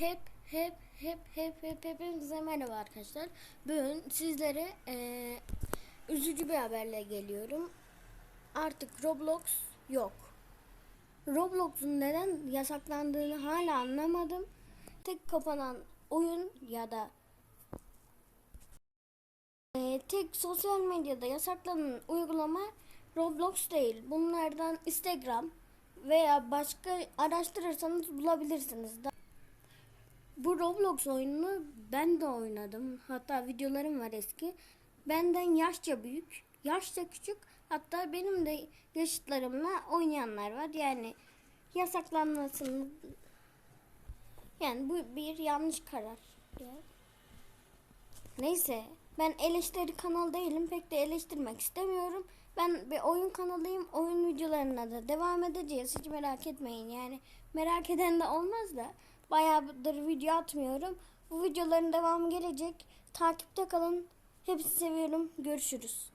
Hep hep hep hep hep hepinize merhaba arkadaşlar. Bugün sizlere eee, üzücü bir haberle geliyorum. Artık Roblox yok. Roblox'un neden yasaklandığını hala anlamadım. Tek kapanan oyun ya da eee, tek sosyal medyada yasaklanan uygulama Roblox değil. Bunlardan Instagram veya başka araştırırsanız bulabilirsiniz. Bu Roblox oyununu ben de oynadım. Hatta videolarım var eski. Benden yaşça büyük, yaşça küçük. Hatta benim de yaşıtlarımla oynayanlar var. Yani yasaklanmasını yani bu bir yanlış karar. Neyse ben eleştiri kanal değilim. Pek de eleştirmek istemiyorum. Ben bir oyun kanalıyım. Oyun videolarına da devam edeceğiz. Hiç merak etmeyin. Yani merak eden de olmaz da bayağıdır video atmıyorum. Bu videoların devamı gelecek. Takipte kalın. Hepsi seviyorum. Görüşürüz.